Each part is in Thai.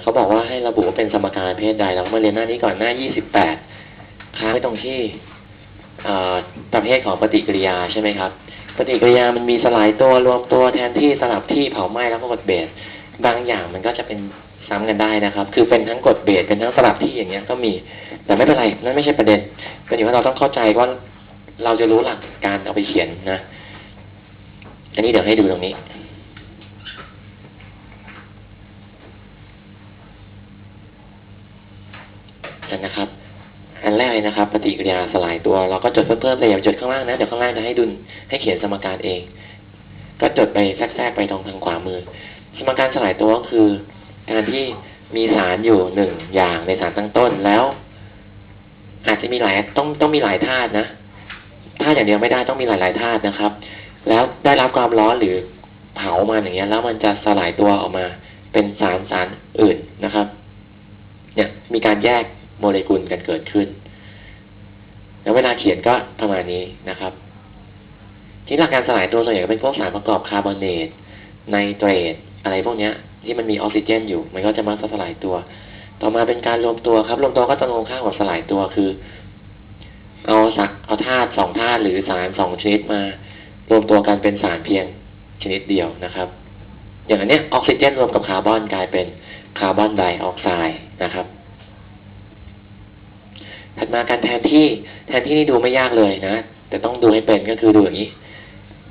เขาบอกว่าให้ระบุว่าเป็นสมการเพศใดเราก็มาเรียนหน้านี้ก่อนหน้า 28 ค้างไว้ตรงที่เอ่อประเภทของปฏิกิริยาใช่ไหมครับ ปฏิกิริยามันมีสลายตัวรวมตัวแทนที่สลับที่เผาไหม้แล้วก็กดเบสบางอย่างมันก็จะเป็นซ้ำกันได้นะครับ คือเป็นทั้งกดเบสเป็นทั้งสลับที่อย่างเงี้ยก็มี แต่ไม่เป็นไรนั่นไม่ใช่ประเด็นเป็นอยู่ว่าเราต้องเข้าใจว่าเราจะรู้หลักการเอาไปเขียนนะ อันนี้เดี๋ยวให้ดูตรงนี้ กันนะครับ อันแรกเลยนะครับ ปฏิกิริยาสลายตัวเราก็จดเพิ่มๆเลยอย่าจดข้างล่างนะเดี๋ยวข้างล่างจะให้ดุลให้เขียนสมการเอง ก็จดไปแทรกๆไปตรงทางขวามือ สมการสลายตัวก็คือการที่มีสารอยู่หนึ่งอย่างในสารตั้งต้นแล้ว อาจจะมีหลายต้องต้องมีหลายธาตุนะธาตุอย่างเดียวไม่ได้ต้องมีหลายๆธาตุนะครับ แล้วได้รับความร้อนหรือเผามาอย่างเงี้ย แล้วมันจะสลายตัวออกมา เป็นสารสารอื่นนะครับ เนี่ยมีการแยก โมเลกุลกันเกิดขึ้น แล้วเวลาเขียนก็ประมาณนี้นะครับ ที่หลักการสลายตัวส่วนใหญ่ก็เป็นพวกสารประกอบคาร์บอเนตไนเตรตอะไรพวกเนี้ย ที่มันมีออกซิเจน อยู่ มันก็จะมาสลายตัว ต่อมาเป็นการรวมตัวครับรวมตัวก็ตรงงข้ามกับสลายตัวคือ เอาสักเอาธาตุสองธาตุหรือสารสองชนิดมารวมตัวกันเป็นสารเพียงชนิดเดียวนะครับ อย่างอันนี้ออกซิเจนรวมกับคาร์บอนกลายเป็นคาร์บอนไดออกไซด์นะครับ ถัดมาการแทนที่ แทนที่นี่ดูไม่ยากเลยนะ แต่ต้องดูให้เป็นก็คือดูอย่างนี้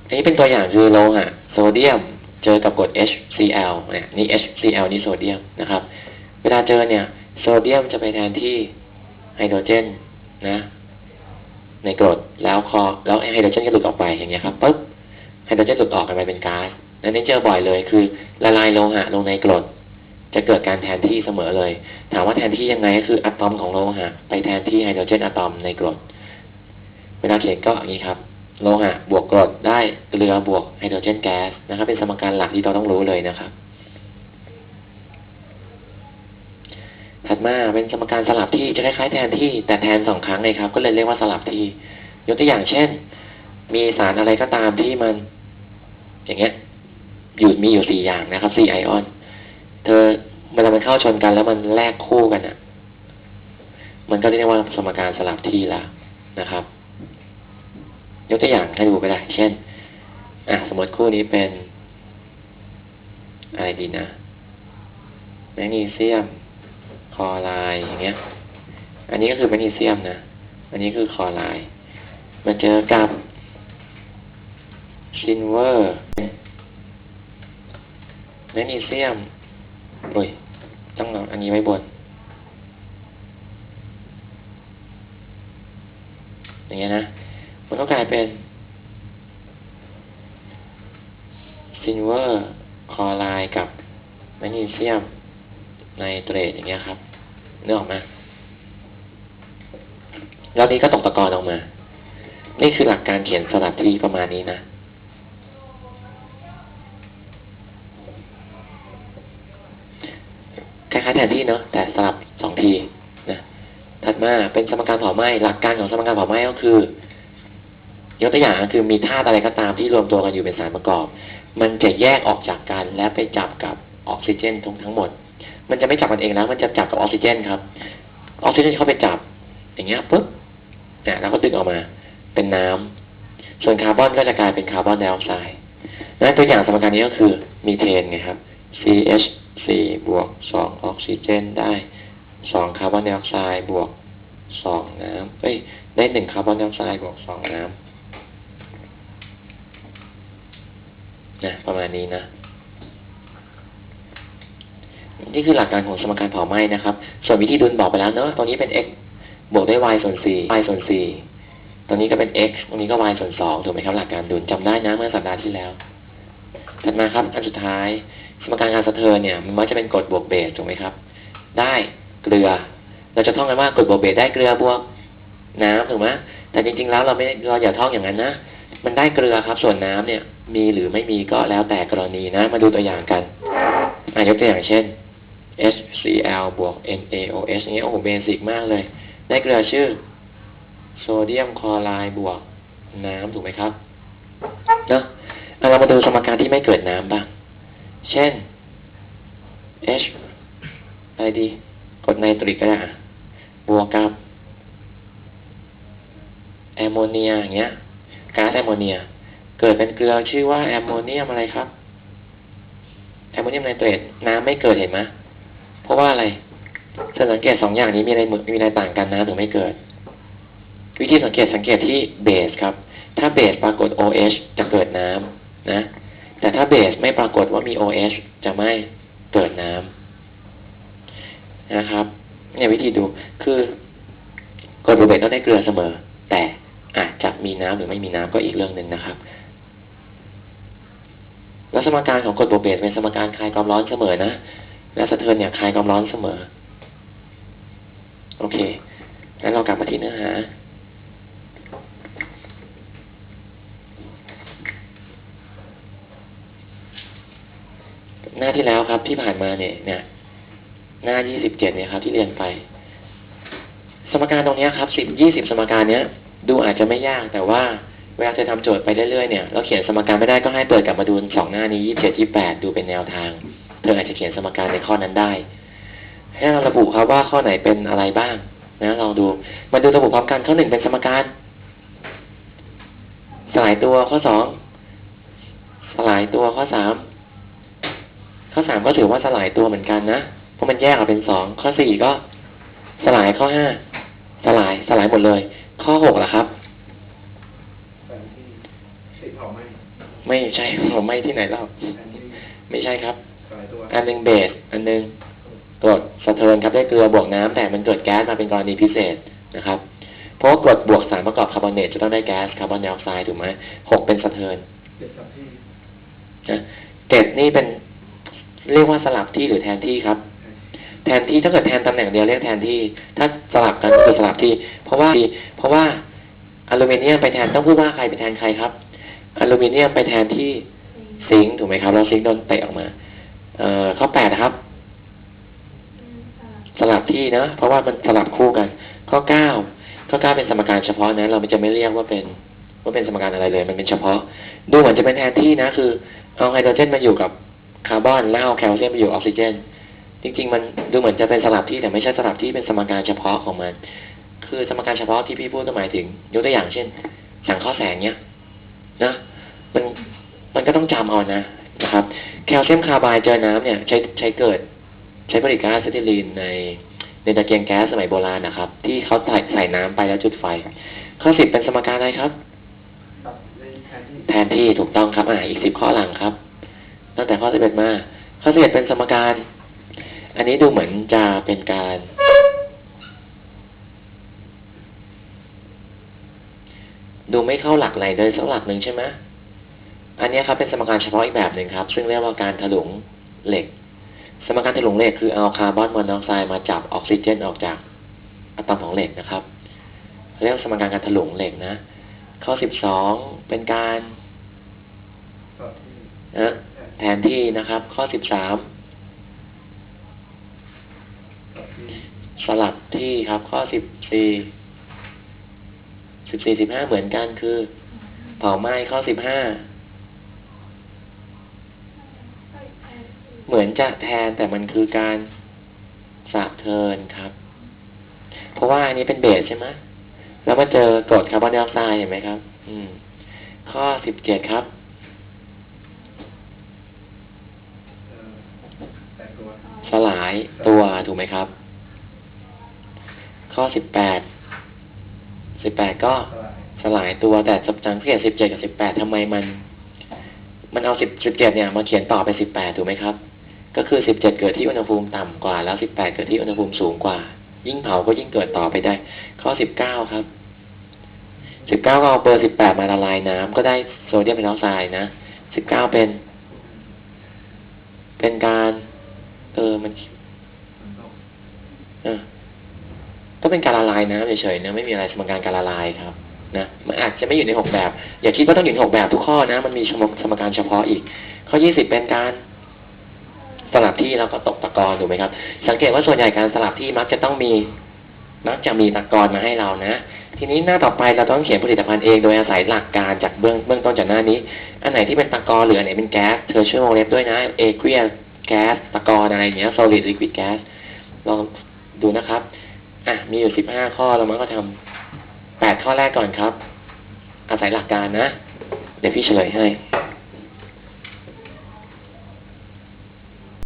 อันนี้เป็นตัวอย่างคือโลหะโซเดียม เจอกับกรด HCl เนี่ยนี่ HCl นี่โซเดียมนะครับ เวลาเจอเนี่ย โซเดียมจะไปแทนที่ไฮโดรเจนนะ ในกรดแล้วคอแล้วไฮโดรเจนก็หลุดออกไปอย่างเงี้ยครับปุ๊บไฮโดรเจนหลุดออกกันไปเป็นก๊าซอันนี้เจอบ่อยเลยคือ ละลายโลหะลงในกรด จะเกิดการแทนที่เสมอเลย ถามว่าแทนที่ยังไงก็คืออะตอมของโลหะไปแทนที่ไฮโดรเจนอะตอมในกรด เวลาเขียนก็อย่างนี้ครับ โลหะบวกกรดได้เกลือบวกไฮโดรเจนแก๊สนะครับ เป็นสมการหลักที่เราต้องรู้เลยนะครับ ถัดมาเป็นสมการสลับที่จะคล้ายๆแทนที่แต่แทนสองครั้งเลยครับ ก็เลยเรียกว่าสลับที่ยกตัวอย่างเช่น มีสารอะไรก็ตามที่มัน อย่างเงี้ยอยู่มีอยู่สี่อย่างนะครับสี่ไอออน เธอเวลามันเข้าชนกันแล้วมันแลกคู่กันอะ มันก็เรียกว่าสมการสลับที่แล้วนะครับ ยกตัวอย่างให้ดูไปได้ เช่น อะสมมติคู่นี้เป็น อะไรดีนะ แมกนีเซียม คอไรด์อย่างเงี้ย อันนี้ก็คือแมกนีเซียมนะ อันนี้คือคอไรด์มาเจอกับซิลเวอร์แมกนีเซียม โอ้ย ต้องเอาอันนี้ไว้บน อย่างเงี้ยนะ มันก็กลายเป็น ซิลเวอร์คอไรด์กับแมกนีเซียมไนเตรตอย่างเงี้ยครับเนึกอออกไหมแล้วนี้ก็ตกตะกอนออกมา นี่คือหลักการเขียนสลับที่ประมาณนี้นะ คล้แทนที่เนาะแต่สลับสองทีนะถัดมาเป็นสมการเผาไหม้หลักการของสมการเผาไหม้ก็คือยกตัวอย่างคือมีธาตุอะไรก็ตามที่รวมตัวกันอยู่เป็นสารประกอบ มันจะแยกออกจากกันและไปจับกับออกซิเจนทั้งทั้งหมด มันจะไม่จับกันเองแล้วมันจะจับกับออกซิเจนครับ ออกซิเจนเข้าไปจับ อย่างเงี้ยปุ๊บเนี่ยแล้วก็ดึงออกมาเป็นน้ำส่วนคาร์บอนก็จะกลายเป็นคาร์บอนไดออกไซด์นั้นตัวอย่างสมการนี้ก็คือมีเทนไงครับ CH 4บวก2ออกซิเจนได้2คาร์บอนไดออกไซด์บวก2น้ำเอ้ยได้1คาร์บอนไดออกไซด์บวก2น้ำนะประมาณนี้นะ นี่คือหลักการของสมการเผาไหม้นะครับ ส่วนวิธีดุลบอกไปแล้วเนอะตรงนี้เป็น x บวกด้วย y ส่วน4 y ส่วน4ตรงนี้ก็เป็น x ตรงนี้ก็ y ส่วน2ถูกไหมครับหลักการดุลจำได้นะเมื่อสัปดาห์ที่แล้ว ถัดมาครับอันสุดท้ายสมการการสะเทินเนี่ยมันมักจะเป็นกรดบวกเบสถูกไหมครับ ได้เกลือ เราจะท่องกันว่ากรดบวกเบสได้เกลือบวกน้ำถูกไหมแต่จริงๆแล้วเราไม่เราอย่าท่องอย่างนั้นนะมันได้เกลือครับส่วนน้ำเนี่ย มีหรือไม่มีก็แล้วแต่กรณีนะ มาดูตัวอย่างกันอะยกตัวอย่างเช่น HCl บวก NaOH เงี้ยโอ้โหเบสิกมากเลย ได้เกลือชื่อโซเดียมคลอไรด์บวกน้ำถูกไหมครับเนาะ เอาเรามาดูสมการที่ไม่เกิดน้ำบ้าง เช่น H อะไรดี กดไนตริกก็ได้อะบวกกับแอมโมเนียอย่างเงี้ยก๊าซแอมโมเนีย เกิดเป็นเกลือชื่อว่าแอมโมเนียมอะไรครับแอมโมเนียมไนเตรตน้ำไม่เกิดเห็นไหมเพราะว่าอะไรสังเกตสองอย่างนี้มีอะไรเหมือนมีอะไรต่างกันนะถึงไม่เกิด วิธีสังเกตสังเกตที่เบสครับ ถ้าเบสปรากฏ OH จะเกิดน้ำ นะ แต่ถ้าเบสไม่ปรากฏว่ามี OH จะไม่เกิดน้ำนะครับเนี่ยวิธีดูคือกรดโบเบตต้องได้เกลือเสมอ แต่อาจจะมีน้ำหรือไม่มีน้ำก็อีกเรื่องหนึ่งนะครับแล้วสมการของกรดโบเบตเป็นสมการคลายความร้อนเสมอนะและสะเทินเนี่ยคลายความร้อนเสมอ โอเค แล้วเรากลับมาที่เนื้อหา หน้า ที่แล้วครับ ที่ผ่านมาเนี่ยเนี่ยหน้า27เนี่ยครับ ที่เรียนไป สมการตรงนี้ครับ10 20สมการเนี้ย ดูอาจจะไม่ยากแต่ว่าเวลาเธอทำโจทย์ไปเรื่อยๆเนี่ยแล้วเขียนสมการไม่ได้ก็ให้เปิดกลับมาดูสองหน้านี้27 28ดูเป็นแนวทาง เธออาจจะเขียนสมการในข้อนั้นได้ ให้เราระบุครับว่าข้อไหนเป็นอะไรบ้างนะลองดูมาดูระบุพร้อมกันข้อหนึ่งเป็นสมการ สลายตัวข้อสองสลายตัวข้อสาม ข้อสามก็ถือว่าสลายตัวเหมือนกันนะเพราะมันแยกออกเป็นสองข้อสี่ก็สลายข้อห้าสลายสลายหมดเลย ข้อหกล่ะครับแผนที่ติดเผาไหมไม่ใช่ผมไม่ที่ไหนแล้วแผนที่ไม่ใช่ครับสลายตัวอันหนึ่งเบสอันหนึ่งกรดสะเทินครับได้เกลือบวกน้ำแต่มันเกิดแก๊สมาเป็นกรณีพิเศษนะครับ เพราะว่ากรดบวกสารประกอบคาร์บอเนตจะต้องได้แก๊สคาร์บอนไดออกไซด์ถูกไหมหกเป็นสะเทินเจ็ดสับที่นะเจ็ดนี่เป็น เรียกว่าสลับที่หรือแทนที่ครับ แทนที่ถ้าเกิดแทนตำแหน่งเดียวเรียกแทนที่ ถ้าสลับกันก็คือสลับที่ เพราะว่าเพราะว่าอลูมิเนียมไปแทนต้องพูดว่าใครไปแทนใครครับอลูมิเนียมไปแทนที่ซิงถูกไหมครับ แล้วซิงโดนเตะออกมา เอ่อข้อแปดครับ สลับที่นะเพราะว่ามันสลับคู่กัน ข้อเก้าข้อเก้าเป็นสมการเฉพาะนะเราจะไม่เรียกว่าเป็นว่าเป็นสมการอะไรเลย มันเป็นเฉพาะ ดูเหมือนจะเป็นแทนที่นะ คือ เอาไฮโดรเจนมาอยู่กับ คาร์บอนแล้วเอาแคลเซียมมาอยู่ออกซิเจน จริง ๆ มันดูเหมือนจะเป็นสลับที่แต่ไม่ใช่สลับที่เป็นสมการเฉพาะของมัน คือสมการเฉพาะที่พี่พูดก็หมายถึง ยกตัวอย่างเช่น สังข้อแสงเนี้ยนะมันมันก็ต้องจำเอานะนะครับ แคลเซียมคาร์ไบด์เจอน้ำเนี่ยใช้ใช้เกิด ใช้ผลิตก๊าซอะซิทิลีนในในตะเกียงแก๊สสมัยโบราณนะครับ ที่เขาใส่ใส่น้ำไปแล้วจุดไฟ ข้อสิบเป็นสมการอะไรครับตัดในแผนที่แทนที่ถูกต้องครับอ่าอีกสิบข้อหลังครับ ตั้งแต่ข้อสิบเอ็ดมา ข้อสิบเอ็ดเป็นสมการ อันนี้ดูเหมือนจะเป็นการ ดูไม่เข้าหลักไหนเลยสักหลักหนึ่งใช่ไหมอันนี้ครับเป็นสมการเฉพาะอีกแบบหนึ่งครับ ซึ่งเรียกว่าการถลุงเหล็ก สมการถลุงเหล็กคือเอาคาร์บอนมอนอกไซด์มาจับออกซิเจนออกจากอะตอมของเหล็กนะครับ เรียกว่าสมการการถลุงเหล็กนะ ข้อสิบสองเป็นการตัดที่นะ แทนที่นะครับ ข้อสิบสามสลับที่ครับ ข้อสิบสี่สิบสี่สิบห้าเหมือนกันคือ เผาไหม้ข้อสิบห้าเหมือนจะแทนแต่มันคือการสะเทินครับ เพราะว่าอันนี้เป็นเบสใช่ไหมแล้วมาเจอกรดคาร์บอนไดออกไซด์เห็นไหมครับ อืม ข้อสิบเจ็ดครับ เอ่อแตกตัว สลายตัวถูกไหมครับ ข้อสิบแปดสิบแปดก็สลายตัวแต่สังเกตสิบเจ็ดกับสิบแปดทำไมมัน มันเอาสิบเจ็ดเนี่ยมาเขียนต่อไปสิบแปดถูกไหมครับ ก็คือสิบเจ็ดเกิดที่อุณหภูมิต่ำกว่า แล้วสิบแปดเกิดที่อุณหภูมิสูงกว่า ยิ่งเผาก็ยิ่งเกิดต่อไปได้ ข้อสิบเก้าครับสิบเก้าก็เอาเบอร์สิบแปดมาละลายน้ำก็ได้โซเดียมไฮดรอกไซด์นะสิบเก้าเป็น เป็นการ ออมันองเออก็เป็นการละลายน้ำเฉยๆนะไม่มีอะไรสมการการละลายครับนะมันอาจจะไม่อยู่ในหกแบบ อย่าคิดว่าต้องอยู่ในหกแบบทุกข้อนะมันมีสมการเฉพาะอีก ข้อยี่สิบเป็นการสลับที่แล้วก็ตกตะกอนถูกไหมครับ สังเกตว่าส่วนใหญ่การสลับที่มักจะต้องมี มักจะมีตะกอนมาให้เรานะทีนี้หน้าต่อไปเราต้องเขียนผลิตภัณฑ์เองโดยอาศัยหลักการจากเบื้องเบื้องต้นจากหน้านี้ อันไหนที่เป็นตะกอนหรืออันไหนเป็นแก๊สเธอช่วยวงเล็บด้วยนะเอเกีย แก๊สตะกอนอะไรอย่างเงี้ย solid liquid gas ลองดูนะครับ อะ มีอยู่สิบห้าข้อเรามันก็ทำแปดข้อแรกก่อนครับ อาศัยหลักการนะ เดี๋ยวพี่เฉลยให้